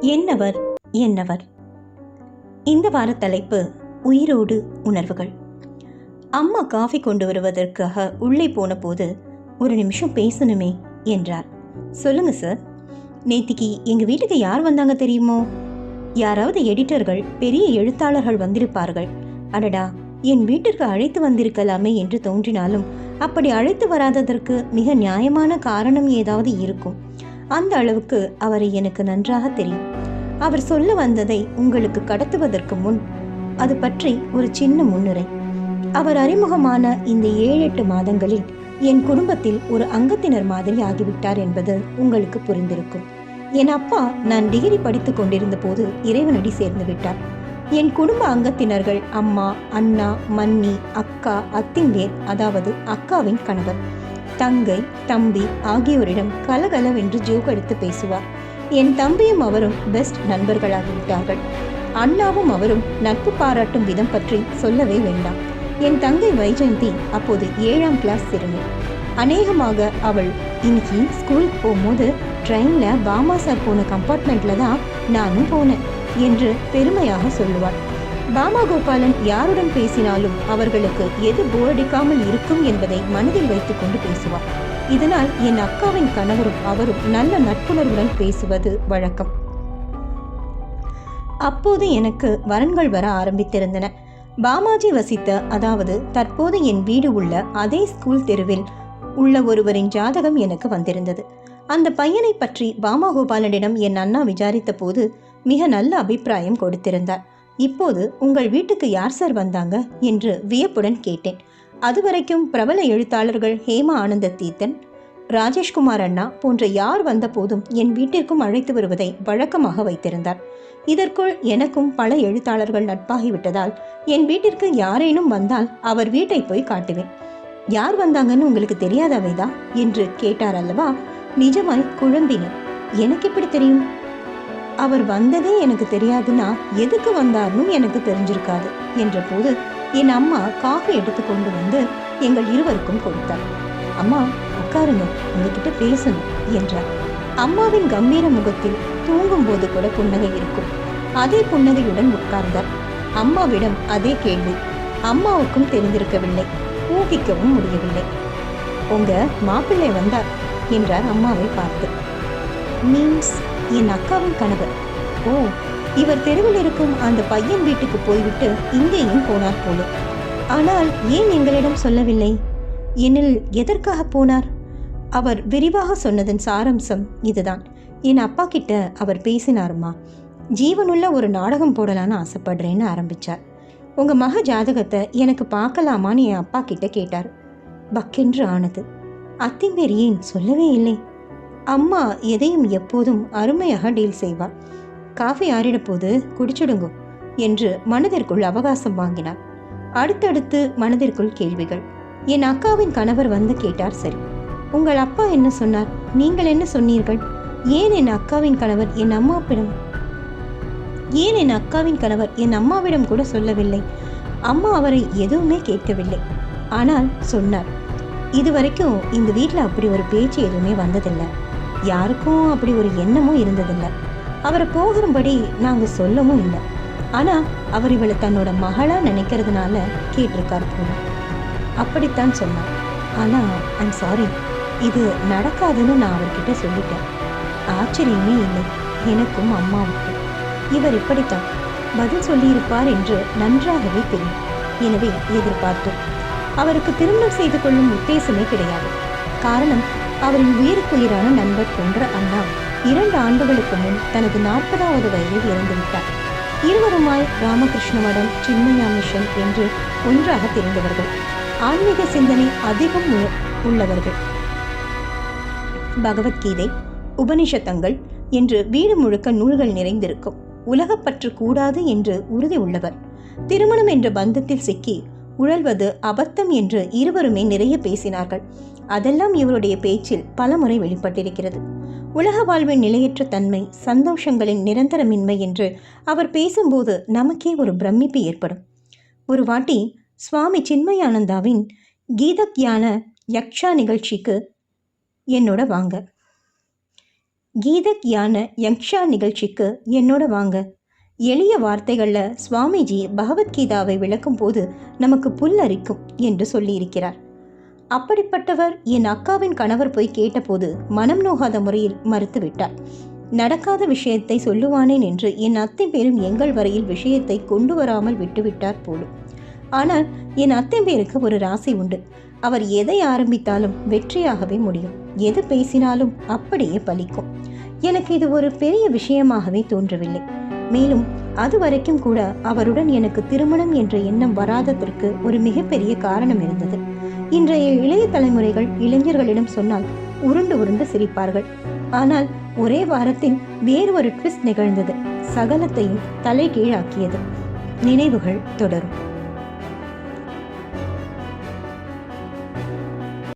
என்னவர் என்னவர்? இந்த வார தலைப்பு உயிரோடு உணர்வுகள். அம்மா காஃபி கொண்டு வருவதற்காக உள்ளே போன போது ஒரு நிமிஷம் பேசணுமே என்றார். சொல்லுங்க சார். நேத்திக்கு எங்க வீட்டுக்கு யார் வந்தாங்க தெரியுமோ? யாராவது எடிட்டர்கள் பெரிய எழுத்தாளர்கள் வந்திருப்பார்கள். அடடா என் வீட்டிற்கு அழைத்து வந்திருக்கலாமே என்று தோன்றினாலும் அப்படி அழைத்து வராததற்கு மிக நியாயமான காரணம் ஏதாவது இருக்கும். அந்த அளவுக்கு அவரை எனக்கு நன்றாக தெரியும். அவர் சொல்ல வந்ததை உங்களுக்கு கடத்துவதற்கு முன் அது பற்றி ஒரு சின்ன முன்னுரை. அவர் அறிமுகமான இந்த ஏழு எட்டு மாதங்களில் என் குடும்பத்தில் ஒரு அங்கத்தினர் மாதிரி ஆகிவிட்டார் என்பது உங்களுக்கு புரிந்திருக்கும். என் அப்பா நான் டிகிரி படித்துக் கொண்டிருந்த போது இறைவனடி சேர்ந்து விட்டார். என் குடும்ப அங்கத்தினர்கள் அம்மா அண்ணா மன்னி அக்கா அத்திங்கேர் அதாவது அக்காவின் கணவர் தங்கை தம்பி ஆகியோரிடம் கலகலவென்று ஜோக் எடுத்து பேசுவார். என் தம்பியும் அவரும் பெஸ்ட் நண்பர்களாகிவிட்டார்கள். அண்ணாவும் அவரும் நட்பு பாராட்டும் விதம் பற்றி சொல்லவே வேண்டாம். என் தங்கை வைஜெயந்தி அப்போது ஏழாம் கிளாஸ் சிறுமி. அநேகமாக அவள் இன்னைக்கு ஸ்கூலுக்கு போகும்போது ட்ரெயினில் பாமா சார் போன கம்பார்ட்மெண்ட்டில் தான் நானும் போனேன். என்று பெருமையாக சொல்லுவார். பாமா கோபாலன் யாருடன் பேசினாலும் அவர்களுக்கு எது போரடிக்காமல் இருக்கும் என்பதை மனதில் வைத்துக்கொண்டு பேசுவார். இதனால் என் அக்காவின் கணவரும் அவரும் நல்ல நட்புணர்வுடன் பேசுவது வழக்கம். அப்போது எனக்கு வரன்கள் வர ஆரம்பித்திருந்தன. பாமாஜி வசித்த அதாவது தற்போது என் வீடு உள்ள அதே ஸ்கூல் தெருவில் உள்ள ஒருவரின் ஜாதகம் எனக்கு வந்திருந்தது. அந்த பையனை பற்றி பாமா கோபாலனிடம் என் அண்ணா விசாரித்த போது மிக நல்ல அபிப்பிராயம் கொடுத்திருந்தார். இப்போது உங்கள் வீட்டுக்கு யார் சார் வந்தாங்க? என்று வியப்புடன் கேட்டேன். அதுவரைக்கும் பிரபல எழுத்தாளர்கள் ஹேமா ஆனந்த தீத்தன் ராஜேஷ்குமார் அண்ணா போன்ற யார் வந்த போதும் என் வீட்டிற்கும் அழைத்து வருவதை வழக்கமாக வைத்திருந்தார். இதற்குள் எனக்கும் பல எழுத்தாளர்கள் நட்பாகிவிட்டதால் என் வீட்டிற்கு யாரேனும் வந்தால் அவர் வீட்டை போய் காட்டுவேன். யார் வந்தாங்கன்னு உங்களுக்கு தெரியாதவைதா? என்று கேட்டார் அல்லவா? நிஜமாய் குழம்பினேன். எனக்கு எப்படி தெரியும்? அவர் வந்ததே எனக்கு தெரியாதுன்னா எதுக்கு வந்தார்னும் எனக்கு தெரிஞ்சிருக்காது என்ற போது என் அம்மா காஃபி எடுத்து கொண்டு வந்து எங்கள் இருவருக்கும் கொடுத்தார். அம்மா உட்காருங்க உங்ககிட்ட பேசணும் என்றார். அம்மாவின் கம்பீர முகத்தில் தூங்கும் போது கூட புன்னகை இருக்கும். அதே புன்னகையுடன் உட்கார்ந்தார். அம்மாவிடம் அதே கேள்வி. அம்மாவுக்கும் தெரிந்திருக்கவில்லை ஊகிக்கவும் முடியவில்லை. உங்க மாப்பிள்ளை வந்தார் என்றார் அம்மாவை பார்த்து. மீன்ஸ் என் அக்காவின் கணவர். ஓ இவர் தெருவில் இருக்கும் அந்த பையன் வீட்டுக்கு போய்விட்டு இங்கேயும் போனார் போல. ஆனால் ஏன் எங்களிடம் சொல்லவில்லை? எனில் எதற்காக போனார்? அவர் விரிவாக சொன்னதன் சாரம்சம் இதுதான். என் அப்பா கிட்ட அவர் பேசினாருமா? ஜீவனுள்ள ஒரு நாடகம் போடலான்னு ஆசைப்படுறேன்னு ஆரம்பிச்சார். உங்கள் மக ஜாதகத்தை எனக்கு பார்க்கலாமான்னு என் அப்பா கிட்ட கேட்டார். பக்கென்று ஆனது. அத்திம்பேர் ஏன் சொல்லவே இல்லை? அம்மா எதையும் எப்போதும் அருமையாக டீல் செய்வார் காஃபி ஆறிட போது குடிச்சிடுங்கோ என்று மனதிற்குள் அவகாசம் வாங்கினார். அடுத்தடுத்து மனதிற்குள் கேள்விகள். என் அக்காவின் கணவர் வந்து கேட்டார் சரி உங்கள் அப்பா என்ன சொன்னார்? நீங்கள் என்ன சொன்னீர்கள்? ஏன் என் அக்காவின் கணவர் என் அம்மாவிடம்? ஏன் என் அக்காவின் கணவர் என் அம்மாவிடம் கூட சொல்லவில்லை. அம்மா அவரை எதுவுமே கேட்கவில்லை. ஆனால் சொன்னார். இதுவரைக்கும் இந்த வீட்டில் அப்படி ஒரு பேச்சு எதுவுமே வந்ததில்லை. யாருக்கும் அப்படி ஒரு எண்ணமும் இருந்ததில்லை. அவரை போகிறபடி நாங்கள் சொல்லவும் இல்லை. ஆனால் அவர் இவளை தன்னோட மகளா நினைக்கிறதுனால கேட்டிருக்கார் போல. அப்படித்தான் சொன்னார். ஆனால் ஐம் சாரி இது நடக்காதுன்னு நான் அவர்கிட்ட சொல்லிட்டேன். ஆச்சரியமே இல்லை. எனக்கும் அம்மாவுக்கும் இவர் இப்படித்தான். பதில் சொல்லியிருப்பார் என்று நன்றாகவே தெரியும். எனவே எதிர்பார்த்தோம். அவருக்கு திருமணம் செய்து கொள்ளும் உத்தேசமே கிடையாது. காரணம் அவரின் உயிருக்குயிரான நண்பர் போன்ற அண்ணா இரண்டு ஆண்டுகளுக்கு முன் தனது நாற்பதாவது வயதில் இறந்துவிட்டார். இருவருமாய் ராமகிருஷ்ண மடம் சின்மயா மிஷன் என்று ஒன்றாக தெரிந்தவர்கள் ஆன்மீக சிந்தனை அதிகம் உள்ளவர்கள். பகவத்கீதை உபனிஷத்தங்கள் என்று வீடு முழுக்க நூல்கள் நிறைந்திருக்கும். உலகப்பற்று கூடாது என்று உறுதி உள்ளவர். திருமணம் என்ற பந்தத்தில் சிக்கி உழல்வது அபத்தம் என்று இருவருமே நிறைய பேசினார்கள். அதெல்லாம் இவருடைய பேச்சில் பலமுறை வெளிப்பட்டிருக்கிறது. உலக வாழ்வின் நிலையற்ற தன்மை சந்தோஷங்களின் நிரந்தரமின்மை என்று அவர் பேசும்போது நமக்கே ஒரு பிரமிப்பு ஏற்படும். ஒரு வாட்டி சுவாமி சின்மயானந்தாவின் கீதக்யான யக்ஷா நிகழ்ச்சிக்கு என்னோட வாங்க. கீதக் யான யக்ஷா நிகழ்ச்சிக்கு என்னோட வாங்க. எளிய வார்த்தைகளில் சுவாமிஜி பகவத்கீதாவை விளக்கும் போது நமக்கு புல்லரிக்கும் என்று சொல்லியிருக்கிறார். அப்படிப்பட்டவர் என் அக்காவின் கணவர் போய் கேட்டபோது மனம் நோகாத முறையில் மறுத்துவிட்டார். நடக்காத விஷயத்தை சொல்லுவானேன் என்று என் அத்தை பேரும் எங்கள் வரையில் விஷயத்தை கொண்டு வராமல் விட்டுவிட்டார் போலும். ஆனால் என் அத்தை பேருக்கு ஒரு ராசி உண்டு. அவர் எதை ஆரம்பித்தாலும் வெற்றியாகவே முடியும். எது பேசினாலும் அப்படியே பலிக்கும். எனக்கு இது ஒரு பெரிய விஷயமாகவே தோன்றவில்லை. மேலும் அது வரைக்கும் கூட அவருடன் எனக்கு திருமணம் என்ற எண்ணம் வராததற்கு ஒரு மிகப்பெரிய காரணம் இருந்தது. இன்றைய இளைய தலைமுறைகள் இளைஞர்களிடம் சொன்னால் உருண்டு உருண்டு சிரிப்பார்கள். ஆனால் ஒரே வாரத்தில் வேறு ஒரு ட்விஸ்ட் நிகழ்ந்தது. சகலத்தையும் தலைகீழாக்கியது. நினைவுகள் தொடரும்.